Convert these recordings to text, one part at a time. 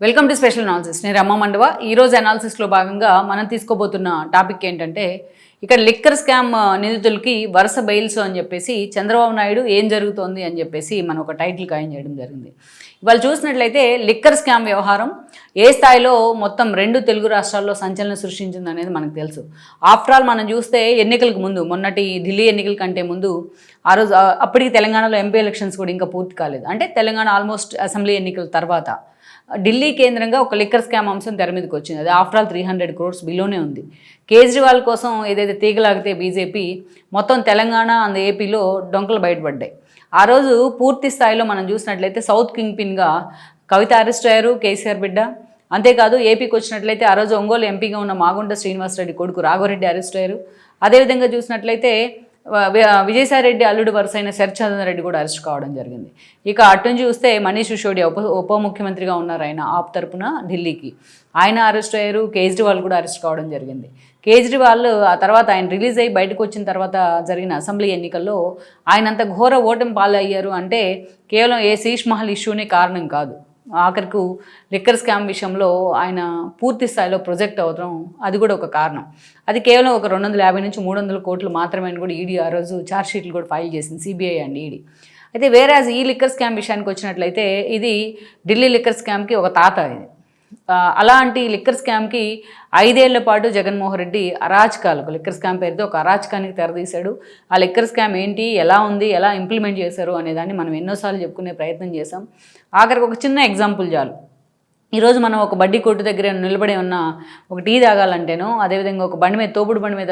Welcome to special analysis నేను రమ్మ మండవ. ఈరోజు అనాలిసిస్లో భాగంగా మనం తీసుకోబోతున్న టాపిక్ ఏంటంటే ఇక్కడ లిక్కర్ స్కామ్ నిందితులకి వరుస బెయిల్స్ అని చెప్పేసి చంద్రబాబు నాయుడు ఏం జరుగుతోంది అని చెప్పేసి మనం ఒక టైటిల్ ఖాయం చేయడం జరిగింది. ఇవాళ చూసినట్లయితే లిక్కర్ స్కామ్ వ్యవహారం ఏ స్థాయిలో మొత్తం రెండు తెలుగు రాష్ట్రాల్లో సంచలనం సృష్టించింది అనేది మనకు తెలుసు. ఆఫ్టర్ ఆల్ మనం చూస్తే ఎన్నికలకు ముందు మొన్నటి ఢిల్లీ ఎన్నికల కంటే ముందు ఆ రోజు అప్పటికి తెలంగాణలో ఎంపీ ఎలక్షన్స్ కూడా ఇంకా పూర్తి కాలేదు. అంటే తెలంగాణ ఆల్మోస్ట్ అసెంబ్లీ ఎన్నికల తర్వాత ఢిల్లీ కేంద్రంగా ఒక లిక్కర్ స్కామ్ అంశం తెర మీదకి వచ్చింది. అది after all three hundred crores బిలోనే ఉంది. కేజ్రీవాల్ కోసం ఏదైతే తీగలాగితే బీజేపీ మొత్తం తెలంగాణ అండ్ ఏపీలో డొంకలు బయటపడ్డాయి. ఆ రోజు పూర్తి స్థాయిలో మనం చూసినట్లయితే సౌత్ కింగ్ పిన్గా కవిత అరెస్ట్ అయ్యారు కేసీఆర్ బిడ్డ. అంతేకాదు ఏపీకి వచ్చినట్లయితే ఆ రోజు ఒంగోలు ఎంపీగా ఉన్న మాగుంట శ్రీనివాసరెడ్డి కొడుకు రాఘవరెడ్డి అరెస్ట్ అయ్యారు. అదేవిధంగా చూసినట్లయితే విజయసాయిరెడ్డి అల్లుడు వరుసైన అయిన శరత్చంద్ర రెడ్డి కూడా అరెస్ట్ కావడం జరిగింది. ఇక అటు నుంచి చూస్తే మనీష్ సిసోడియా ఉప ఉప ముఖ్యమంత్రిగా ఉన్నారు ఆయన ఆప్ తరపున ఢిల్లీకి. ఆయన అరెస్ట్ అయ్యారు కేజ్రీవాల్ కూడా అరెస్ట్ కావడం జరిగింది. కేజ్రీవాల్ ఆ తర్వాత ఆయన రిలీజ్ అయ్యి బయటకు వచ్చిన తర్వాత జరిగిన అసెంబ్లీ ఎన్నికల్లో ఆయన అంత ఘోర ఓటమి పాలయ్యారు అంటే కేవలం ఏ శీష్ మహల్ ఇష్యూనే కారణం కాదు. ఆఖరికు లిక్కర్ స్కామ్ విషయంలో ఆయన పూర్తి స్థాయిలో ప్రొజెక్ట్ అవడం అది కూడా ఒక కారణం. అది కేవలం ఒక రెండు వందల యాభై నుంచి మూడు వందల కోట్లు మాత్రమే అని కూడా ఈడీ ఆ రోజు ఛార్జ్షీట్లు కూడా ఫైల్ చేసింది సిబిఐ అండ్ ఈడీ. అయితే వేరే ఈ లిక్కర్ స్కామ్ విషయానికి వచ్చినట్లయితే ఇది ఢిల్లీ లిక్కర్ స్కామ్కి ఒక తాత ఇది. అలాంటి లిక్కర్ స్కామ్కి ఐదేళ్ళ పాటు జగన్మోహన్ రెడ్డి అరాచకాలకు లిక్కర్ స్కామ్ పేరుతో ఒక అరాచకానికి తెరదీశాడు. ఆ లిక్కర్ స్కామ్ ఏంటి ఎలా ఉంది ఎలా ఇంప్లిమెంట్ చేశారు అనేదాన్ని మనం ఎన్నోసార్లు చెప్పుకునే ప్రయత్నం చేశాం. ఆఖరికి ఒక చిన్న ఎగ్జాంపుల్ చాలు. ఈరోజు మనం ఒక బడ్డీ కొట్టు దగ్గర నిలబడి ఉన్న ఒక టీ తాగాలంటేనో అదేవిధంగా ఒక బండి మీద తోపుడు బండి మీద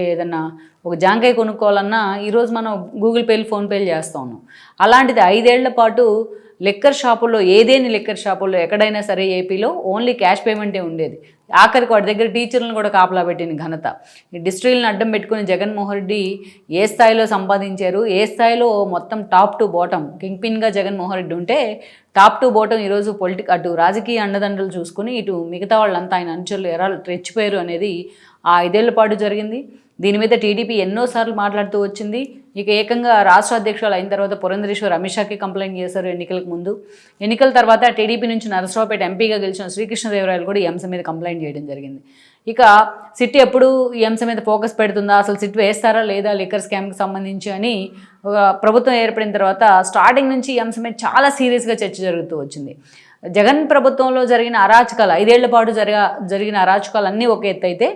ఏదన్నా ఒక జాంకాయ కొనుక్కోవాలన్నా ఈరోజు మనం గూగుల్ పేలు ఫోన్పేలు చేస్తా ఉన్నాం. అలాంటిది ఐదేళ్ళ పాటు లెక్కర్ షాపుల్లో ఏదేని లెక్కర్ షాపుల్లో ఎక్కడైనా సరే ఏపీలో ఓన్లీ క్యాష్ పేమెంటే ఉండేది. ఆఖరికి వాడి దగ్గర టీచర్లను కూడా కాపలా పెట్టిన ఘనత. ఈ డిస్ట్రిక్ట్లను అడ్డం పెట్టుకుని జగన్మోహన్ రెడ్డి ఏ స్థాయిలో సంపాదించారు? ఏ స్థాయిలో మొత్తం టాప్ టు బాటం కింగ్ పిన్గా జగన్మోహన్ రెడ్డి ఉంటే టాప్ టు బాటం ఈరోజు పొలిటిక్ అటు రాజకీయ అండదండలు చూసుకుని ఇటు మిగతా వాళ్ళంతా ఆయన అంచెలు ఎరా రెచ్చిపోయారు అనేది ఆ ఐదేళ్ళ పాటు జరిగింది. దీని మీద టీడీపీ ఎన్నోసార్లు మాట్లాడుతూ వచ్చింది. ఇక ఏకంగా రాష్ట్ర అధ్యక్షులు అయిన తర్వాత పురంధరేశ్వర్ అమిత్ షాకి కంప్లైంట్ చేశారు ఎన్నికలకు ముందు. ఎన్నికల తర్వాత టీడీపీ నుంచి నరసరావుపేట ఎంపీగా గెలిచిన శ్రీకృష్ణదేవరాయలు కూడా ఈ అంశం మీద కంప్లైంట్ చేయడం జరిగింది. ఇక సిట్ ఎప్పుడు ఈ అంశం మీద ఫోకస్ పెడుతుందా? అసలు సిట్ వేస్తారా లేదా? లిక్కర్ స్కామ్కి సంబంధించి అని ఒక ప్రభుత్వం ఏర్పడిన తర్వాత స్టార్టింగ్ నుంచి ఈ అంశం మీద చాలా సీరియస్గా చర్చ జరుగుతూ వచ్చింది. జగన్ ప్రభుత్వంలో జరిగిన అరాచకాలు ఐదేళ్ళ పాటు జరగ జరిగిన అరాచకాలు అన్నీ ఒక ఎత్తు అయితే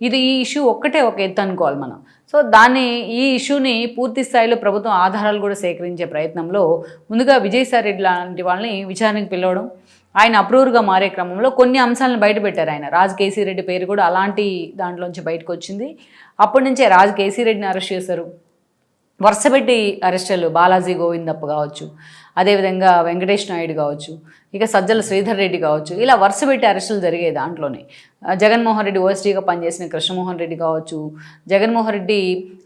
ఇది ఈ ఇష్యూ ఒక్కటే ఒక ఎత్తు అనుకోవాలి మనం. సో దాన్ని ఈ ఇష్యూని పూర్తి స్థాయిలో ప్రభుత్వం ఆధారాలు కూడా సేకరించే ప్రయత్నంలో ముందుగా విజయసాయి రెడ్డి లాంటి వాళ్ళని విచారణకు పిలవడం ఆయన అప్రూవర్గా మారే క్రమంలో కొన్ని అంశాలను బయటపెట్టారు ఆయన. రాజ్ కేసీ రెడ్డి పేరు కూడా అలాంటి దాంట్లోంచి బయటకు వచ్చింది. అప్పటి నుంచే రాజ్ కేసీ రెడ్డిని అరెస్ట్ చేశారు. వరుసపెట్టి అరెస్టులు బాలాజీ గోవిందప్ప కావచ్చు అదేవిధంగా వెంకటేష్ నాయుడు కావచ్చు ఇక సజ్జల శ్రీధర్ రెడ్డి కావచ్చు ఇలా వరుసపెట్టి అరెస్టులు జరిగాయి దాంట్లోనే. జగన్మోహన్ రెడ్డి ఓఎస్డీగా పనిచేసిన కృష్ణమోహన్ రెడ్డి కావచ్చు జగన్మోహన్ రెడ్డి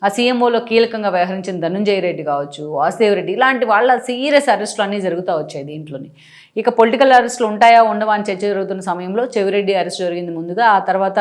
ఆ సీఎంఓలో కీలకంగా వ్యవహరించిన ధనుంజయ రెడ్డి కావచ్చు వాసుదేవ్ రెడ్డి ఇలాంటి వాళ్ళ సీరియస్ అరెస్టులు అన్నీ జరుగుతూ వచ్చాయి దీంట్లోనే. ఇక పొలిటికల్ అరెస్టులు ఉంటాయా ఉండవా అని చర్చ జరుగుతున్న సమయంలో చెవిరెడ్డి అరెస్ట్ జరిగింది ముందుగా. ఆ తర్వాత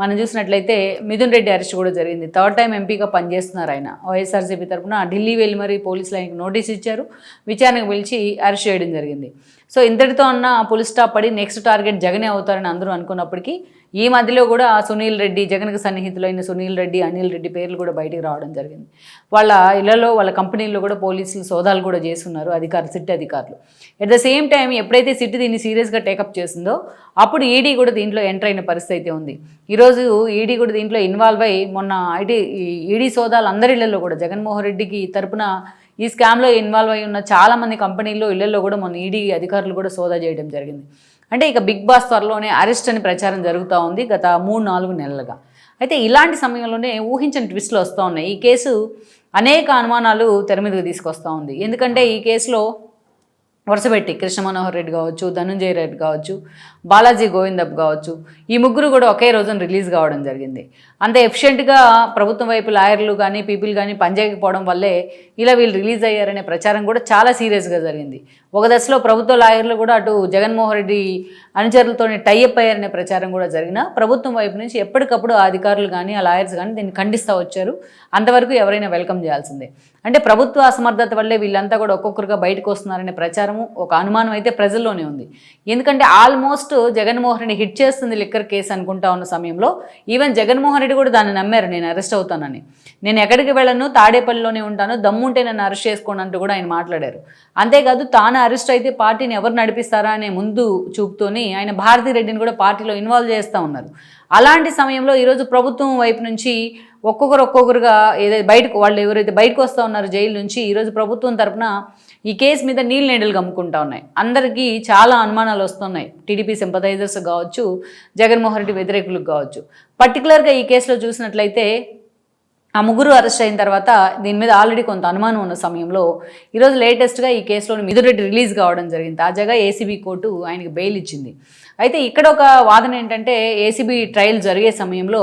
మనం చూసినట్లయితే మిథున్ రెడ్డి అరెస్ట్ కూడా జరిగింది. థర్డ్ టైం ఎంపీగా పనిచేస్తున్నారు ఆయన. వైఎస్ఆర్సీపీ తరఫున ఢిల్లీ వెళ్ళి మరి పోలీసులు ఆయనకు నోటీస్ ఇచ్చారు. విచారణకు పిలిచి అరెస్ట్ చేయడం జరిగింది. సో ఇంతటితో అన్న పులి స్టాప్ పడి నెక్స్ట్ టార్గెట్ జగనే అవుతారని అందరూ అనుకున్నప్పటికీ ఈ మధ్యలో కూడా సునీల్ రెడ్డి జగన్కి సన్నిహితులైన సునీల్ రెడ్డి అనిల్ రెడ్డి పేర్లు కూడా బయటికి రావడం జరిగింది. వాళ్ళ ఇళ్ళలో వాళ్ళ కంపెనీల్లో కూడా పోలీసులు సోదాలు కూడా చేస్తున్నారు అధికారులు సిట్ అధికారులు. ఎట్ ద సేమ్ టైం ఎప్పుడైతే సిట్ దీన్ని సీరియస్గా టేకప్ చేసిందో అప్పుడు ఈడీ కూడా దీంట్లో ఎంటర్ అయిన పరిస్థితి అయితే ఉంది ఈరోజు ఈడీ కూడా దీంట్లో ఇన్వాల్వ్ అయ్యి మొన్న ఐటీ ఈడీ సోదాలు అందరి ఇళ్ళలో కూడా జగన్మోహన్ రెడ్డికి తరపున ఈ స్కామ్లో ఇన్వాల్వ్ అయి ఉన్న చాలామంది కంపెనీల్లో ఇళ్ళలో కూడా మొన్న ఈడీ అధికారులు కూడా సోదా చేయడం జరిగింది. అంటే ఇక బిగ్ బాస్ త్వరలోనే అరెస్ట్ అని ప్రచారం జరుగుతూ ఉంది గత మూడు నాలుగు నెలలుగా. అయితే ఇలాంటి సమయంలోనే ఊహించని ట్విస్ట్లు వస్తూ ఉన్నాయి. ఈ కేసు అనేక అనుమానాలు తెర మీదకు తీసుకొస్తూ ఉంది. ఎందుకంటే ఈ కేసులో వరుసపెట్టి కృష్ణ మనోహర్ రెడ్డి కావచ్చు ధనుంజయ రెడ్డి కావచ్చు బాలాజీ గోవిందప్ కావచ్చు ఈ ముగ్గురు కూడా ఒకే రోజున రిలీజ్ కావడం జరిగింది. అంత ఎఫిషియెంట్గా ప్రభుత్వం వైపు లాయర్లు కానీ పీపుల్ కానీ పనిచేయకపోవడం వల్లే ఇలా వీళ్ళు రిలీజ్ అయ్యారనే ప్రచారం కూడా చాలా సీరియస్గా జరిగింది. ఒక దశలో ప్రభుత్వ లాయర్లు కూడా అటు జగన్మోహన్ రెడ్డి అనుచరులతోనే టైఅప్ అయ్యారనే ప్రచారం కూడా జరిగిన ప్రభుత్వం వైపు నుంచి ఎప్పటికప్పుడు ఆ అధికారులు కానీ ఆ లాయర్స్ కానీ దీన్ని ఖండిస్తూ వచ్చారు. అంతవరకు ఎవరైనా వెల్కమ్ చేయాల్సిందే. అంటే ప్రభుత్వ అసమర్థత వల్లే వీళ్ళంతా కూడా ఒక్కొక్కరుగా బయటకు వస్తున్నారనే ప్రచారము ఒక అనుమానం అయితే ప్రజల్లోనే ఉంది. ఎందుకంటే ఆల్మోస్ట్ జగన్మోహన్ రెడ్డి హిట్ చేస్తుంది లిక్కర్ కేసు అనుకుంటా ఉన్న సమయంలో. ఈవెన్ జగన్మోహన్ రెడ్డి కూడా దాన్ని నమ్మారు నేను అరెస్ట్ అవుతానని. నేను ఎక్కడికి వెళ్ళను తాడేపల్లిలోనే ఉంటాను దమ్ముంటే నన్ను అరెస్ట్ చేసుకోండి అంటూ కూడా ఆయన మాట్లాడారు. అంతేకాదు తాను అరెస్ట్ అయితే పార్టీని ఎవరు నడిపిస్తారా అనే ముందు చూపుతోని ఆయన భారతీ రెడ్డిని కూడా పార్టీలో ఇన్వాల్వ్ చేస్తూ ఉన్నారు. అలాంటి సమయంలో ఈరోజు ప్రభుత్వం వైపు నుంచి ఒక్కొక్కరు ఒక్కొక్కరుగా ఏదైతే బయటకు వాళ్ళు ఎవరైతే బయటకు వస్తూ ఉన్నారో జైలు నుంచి ఈరోజు ప్రభుత్వం తరపున ఈ కేసు మీద నీళ్ళు నీడలు కమ్ముకుంటా ఉన్నాయి. అందరికీ చాలా అనుమానాలు వస్తున్నాయి. టీడీపీ సింపథైజర్స్ కావచ్చు జగన్మోహన్ రెడ్డి వ్యతిరేకులకు కావచ్చు. పర్టికులర్గా ఈ కేసులో చూసినట్లయితే ఆ ముగ్గురు అరెస్ట్ అయిన తర్వాత దీని మీద ఆల్రెడీ కొంత అనుమానం ఉన్న సమయంలో ఈరోజు లేటెస్ట్గా ఈ కేసులో మిథురెడ్డి రిలీజ్ కావడం జరిగింది. తాజాగా ఏసీబీ కోర్టు ఆయనకి బెయిల్ ఇచ్చింది. అయితే ఇక్కడ ఒక వాదన ఏంటంటే ఏసీబీ ట్రయల్ జరిగే సమయంలో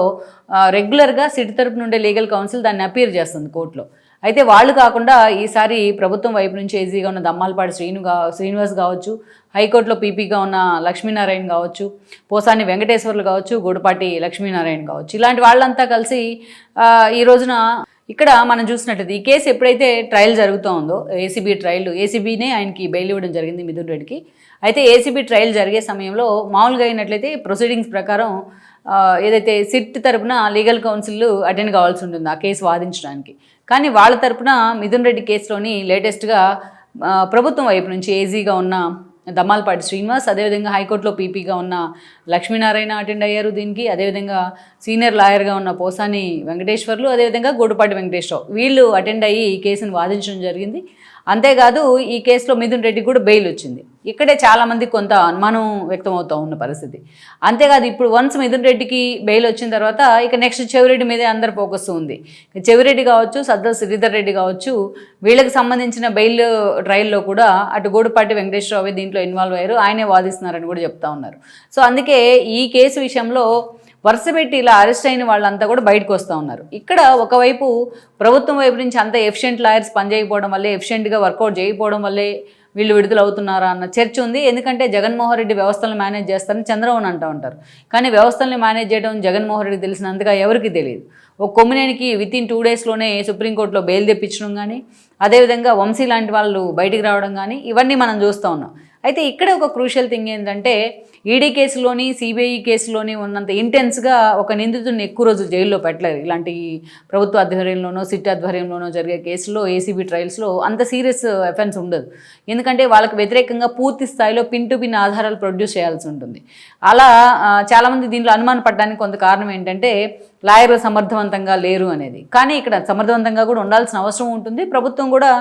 రెగ్యులర్గా సిటీ తరపు నుండే లీగల్ కౌన్సిల్ దాన్ని అపీర్ చేస్తుంది కోర్టులో. అయితే వాళ్ళు కాకుండా ఈసారి ప్రభుత్వం వైపు నుంచి ఈజీగా ఉన్న దమ్మాలపాటి శ్రీను కా శ్రీనివాస్ కావచ్చు హైకోర్టులో పీపీగా ఉన్న లక్ష్మీనారాయణ కావచ్చు పోసాని వెంకటేశ్వర్లు కావచ్చు గోడపాటి లక్ష్మీనారాయణ కావచ్చు. ఇలాంటి వాళ్ళంతా కలిసి ఈ రోజున ఇక్కడ మనం చూసినట్లయితే ఈ కేసు ఎప్పుడైతే ట్రయల్ జరుగుతూ ఉందో ఏసీబీ ట్రయల్ ఏసీబీనే ఆయనకి బెయిల్ ఇవ్వడం జరిగింది మిథున్ రెడ్డికి. అయితే ఏసీబీ ట్రయల్ జరిగే సమయంలో మామూలుగా అయినట్లయితే ప్రొసీడింగ్స్ ప్రకారం ఏదైతే సిట్ తరపున లీగల్ కౌన్సిల్ అటెండ్ కావాల్సి ఉంటుంది ఆ కేసు వాదించడానికి. కానీ వాళ్ళ తరపున మిథున్ రెడ్డి కేసులోని లేటెస్ట్గా ప్రభుత్వం వైపు నుంచి ఏజీగా ఉన్న దమ్మాలపాటి శ్రీనివాస్ అదేవిధంగా హైకోర్టులో పీపీగా ఉన్న లక్ష్మీనారాయణ అటెండ్ అయ్యారు దీనికి. అదేవిధంగా సీనియర్ లాయర్గా ఉన్న పోసాని వెంకటేశ్వర్లు అదేవిధంగా గోడుపాటి వెంకటేశ్వరరావు వీళ్ళు అటెండ్ అయ్యి ఈ కేసును వాదించడం జరిగింది. అంతేకాదు ఈ కేసులో మిథున్ రెడ్డికి కూడా బెయిల్ వచ్చింది. ఇక్కడే చాలామంది కొంత అనుమానం వ్యక్తమవుతూ ఉన్న పరిస్థితి. అంతేకాదు ఇప్పుడు వన్స్ మిథున్ రెడ్డికి బెయిల్ వచ్చిన తర్వాత ఇక నెక్స్ట్ చెవిరెడ్డి మీదే అందరు ఫోకస్ ఉంది. చెవిరెడ్డి కావచ్చు సద్దర్ శ్రీధర్ రెడ్డి కావచ్చు వీళ్ళకి సంబంధించిన బెయిల్ ట్రయల్లో కూడా అటు గూడపాటి వెంకటేశ్వరరావు దీంట్లో ఇన్వాల్వ్ అయ్యారు. ఆయనే వాదిస్తున్నారని కూడా చెప్తా ఉన్నారు. సో అందుకే ఈ కేసు విషయంలో వరుస పెట్టి ఇలా అరెస్ట్ అయిన వాళ్ళంతా కూడా బయటకు వస్తూ ఉన్నారు. ఇక్కడ ఒకవైపు ప్రభుత్వం వైపు నుంచి అంత ఎఫిషియెంట్ లాయర్స్ పనిచేయకపోవడం వల్లే ఎఫిషియెంట్గా వర్కౌట్ చేయకపోవడం వల్లే వీళ్ళు విడుదల అవుతున్నారా అన్న చర్చ ఉంది. ఎందుకంటే జగన్మోహన్ రెడ్డి వ్యవస్థలను మేనేజ్ చేస్తారని చంద్రబాబు అంటూ ఉంటారు. కానీ వ్యవస్థల్ని మేనేజ్ చేయడం జగన్మోహన్ రెడ్డి తెలిసినంతగా ఎవరికి తెలియదు. ఒక కొమ్మినేనికి విత్ ఇన్ టూ డేస్లోనే సుప్రీంకోర్టులో బెయిల్ తెప్పించడం కానీ అదేవిధంగా వంశీ లాంటి వాళ్ళు బయటికి రావడం కానీ ఇవన్నీ మనం చూస్తూ ఉన్నాం. అయితే ఇక్కడ ఒక క్రూషియల్ థింగ్ ఏంటంటే ఈడీ కేసులోని సిబిఐ కేసులోని ఉన్నంత ఇంటెన్స్గా ఒక నిందితుడిని ఎక్కువ రోజులు జైల్లో పెట్టలేరు ఇలాంటి ప్రభుత్వ ఆధ్వర్యంలోనో సిట్ ఆధ్వర్యంలోనో జరిగే కేసులో ఏసీబీ ట్రయల్స్లో అంత సీరియస్ ఎఫెన్స్ ఉండదు. ఎందుకంటే వాళ్ళకి వ్యతిరేకంగా పూర్తి స్థాయిలో పిన్ టు పిన్ ఆధారాలు ప్రొడ్యూస్ చేయాల్సి ఉంటుంది. అలా చాలామంది దీంట్లో అనుమానపడడానికి కొంత కారణం ఏంటంటే లాయర్లు సమర్థవంతంగా లేరు అనేది. కానీ ఇక్కడ సమర్థవంతంగా కూడా ఉండాల్సిన అవసరం ఉంటుంది. ప్రభుత్వం కూడా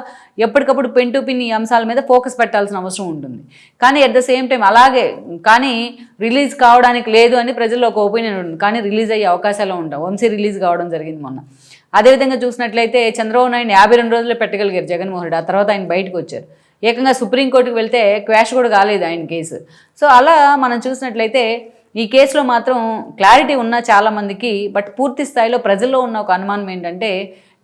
ఎప్పటికప్పుడు పెన్ టు పిన్ ఈ అంశాల మీద ఫోకస్ పెట్టాల్సిన అవసరం ఉంటుంది. కానీ అట్ ద సేమ్ టైం అలాగే కానీ రిలీజ్ కావడానికి లేదు అని ప్రజల్లో ఒక ఒపీనియన్ ఉంటుంది. కానీ రిలీజ్ అయ్యే అవకాశాలు ఉంటాయి. వంశీ రిలీజ్ కావడం జరిగింది మొన్న. అదేవిధంగా చూసినట్లయితే చంద్రబాబు నాయుడు యాభై రెండు రోజుల్లో పెట్టగలిగారు జగన్మోహన్ రెడ్డి. ఆ తర్వాత ఆయన బయటకు వచ్చారు. ఏకంగా సుప్రీంకోర్టుకు వెళ్తే క్వాష్ కూడా కాలేదు ఆయన కేసు. సో అలా మనం చూసినట్లయితే ఈ కేసులో మాత్రం క్లారిటీ ఉన్న చాలామందికి బట్ పూర్తి స్థాయిలో ప్రజల్లో ఉన్న ఒక అనుమానం ఏంటంటే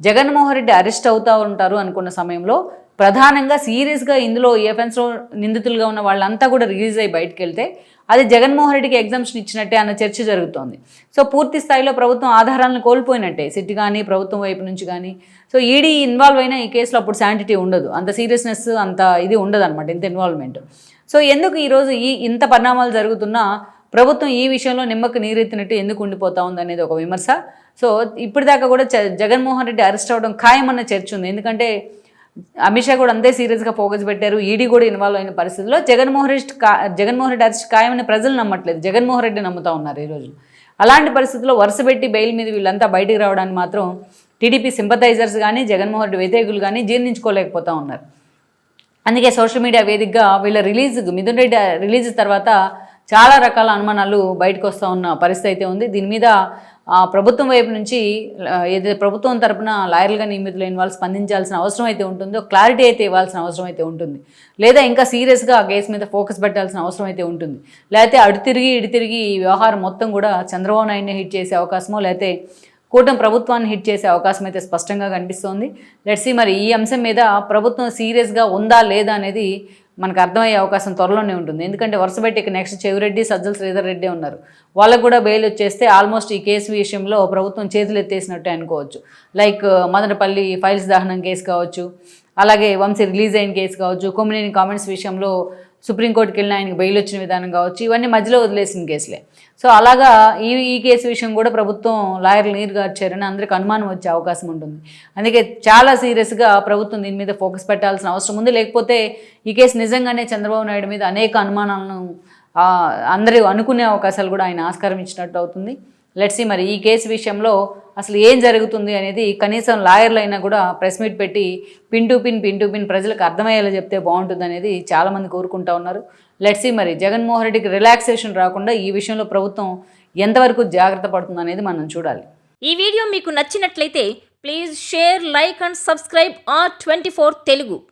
జగన్మోహన్ రెడ్డి అరెస్ట్ అవుతూ ఉంటారు అనుకున్న సమయంలో ప్రధానంగా సీరియస్గా ఇందులో ఈ ఎఫెన్స్లో నిందితులుగా ఉన్న వాళ్ళంతా కూడా రిలీజ్ అయ్యి బయటకు వెళ్తే అది జగన్మోహన్ రెడ్డికి ఎగ్జామ్షన్ ఇచ్చినట్టే అన్న చర్చ జరుగుతోంది. సో పూర్తి స్థాయిలో ప్రభుత్వం ఆధారాలను కోల్పోయినట్టే సిట్ కానీ ప్రభుత్వం వైపు నుంచి కానీ సో ఈడీ ఇన్వాల్వ్ అయినా ఈ కేసులో అప్పుడు శాంటిటీ ఉండదు. అంత సీరియస్నెస్ అంత ఇది ఉండదు అనమాట ఇంత ఇన్వాల్వ్మెంట్ సో ఎందుకు ఈరోజు ఈ ఇంత పరిణామాలు జరుగుతున్నా ప్రభుత్వం ఈ విషయంలో నిమ్మకు నీరెత్తినట్టు ఎందుకు ఉండిపోతా ఉంది అనేది ఒక విమర్శ. సో ఇప్పటిదాకా కూడా జ- జగన్మోహన్ రెడ్డి అరెస్ట్ అవ్వడం ఖాయమన్న చర్చ ఉంది. ఎందుకంటే అమిత్ షా కూడా అంతే సీరియస్గా ఫోకస్ పెట్టారు. ఈడీ కూడా ఇన్వాల్వ్ అయిన పరిస్థితుల్లో జగన్మోహన్ రెడ్డి కా జగన్మోహన్ రెడ్డి అరెస్ట్ ఖాయమని ప్రజలు నమ్మట్లేదు. జగన్మోహన్ రెడ్డి నమ్ముతా ఉన్నారు ఈరోజు అలాంటి పరిస్థితుల్లో వరుస పెట్టి బెయిల్ మీద వీళ్ళంతా బయటికి రావడానికి మాత్రం టీడీపీ సింపథైజర్స్ కానీ జగన్మోహన్ రెడ్డి వ్యతిరేకులు కానీ జీర్ణించుకోలేకపోతా ఉన్నారు. అందుకే సోషల్ మీడియా వేదికగా వీళ్ళ రిలీజ్ మిథున్ రెడ్డి రిలీజ్ తర్వాత చాలా రకాల అనుమానాలు బయటకు వస్తూ ఉన్న పరిస్థితి అయితే ఉంది. దీని మీద ఆ, ప్రభుత్వం వైపు నుంచి ఏదైతే ప్రభుత్వం తరపున లాయర్లుగా నియమితులైన వాళ్ళు స్పందించాల్సిన అవసరం అయితే ఉంటుందో క్లారిటీ అయితే ఇవ్వాల్సిన అవసరం అయితే ఉంటుంది. లేదా ఇంకా సీరియస్గా ఆ కేసు మీద ఫోకస్ పెట్టాల్సిన అవసరం అయితే ఉంటుంది. లేకపోతే అడు తిరిగి ఇటు తిరిగి ఈ వ్యవహారం మొత్తం కూడా చంద్రబాబు నాయుడునే హిట్ చేసే అవకాశమో లేకపోతే కూటమి ప్రభుత్వాన్ని హిట్ చేసే అవకాశం అయితే స్పష్టంగా కనిపిస్తోంది. లెట్సీ మరి ఈ అంశం మీద ప్రభుత్వం సీరియస్గా ఉందా లేదా అనేది మనకు అర్థమయ్యే అవకాశం త్వరలోనే ఉంటుంది. ఎందుకంటే వరుసబెట్టి ఇక నెక్స్ట్ చెవిరెడ్డి సజ్జల శ్రీధర్ రెడ్డి ఉన్నారు. వాళ్ళకు కూడా బెయిల్ వచ్చేస్తే ఆల్మోస్ట్ ఈ కేసు విషయంలో ప్రభుత్వం చేతులు ఎత్తేసినట్టే అనుకోవచ్చు. లైక్ uh, మదనపల్లి ఫైల్స్ దహనం కేసు కావచ్చు. అలాగే వంశీ రిలీజ్ అయిన కేసు కావచ్చు. కొమ్మినేని కామెంట్స్ విషయంలో సుప్రీంకోర్టుకి వెళ్ళిన ఆయనకి బెయిల్ వచ్చిన విధానం కావచ్చు ఇవన్నీ మధ్యలో వదిలేసిన కేసులే. సో అలాగా ఈ ఈ కేసు విషయం కూడా ప్రభుత్వం లాయర్లు నీరు గార్చారని అందరికి అనుమానం వచ్చే అవకాశం ఉంటుంది. అందుకే చాలా సీరియస్గా ప్రభుత్వం దీని మీద ఫోకస్ పెట్టాల్సిన అవసరం ఉంది. లేకపోతే ఈ కేసు నిజంగానే చంద్రబాబు నాయుడు మీద అనేక అనుమానాలను అందరూ అనుకునే అవకాశాలు కూడా ఆయన ఆస్కారం ఇచ్చినట్టు అవుతుంది. లెట్సీ మరి ఈ కేసు విషయంలో అసలు ఏం జరుగుతుంది అనేది కనీసం లాయర్లు అయినా కూడా ప్రెస్ మీట్ పెట్టి pin to pin pin to pin ప్రజలకు అర్థమయ్యేలా చెప్తే బాగుంటుంది అనేది చాలామంది కోరుకుంటా ఉన్నారు. లెట్సి మరి జగన్మోహన్ రెడ్డికి రిలాక్సేషన్ రాకుండా ఈ విషయంలో ప్రభుత్వం ఎంతవరకు జాగ్రత్త పడుతుంది అనేది మనం చూడాలి. ఈ వీడియో మీకు నచ్చినట్లయితే please share like and subscribe R twenty four Telugu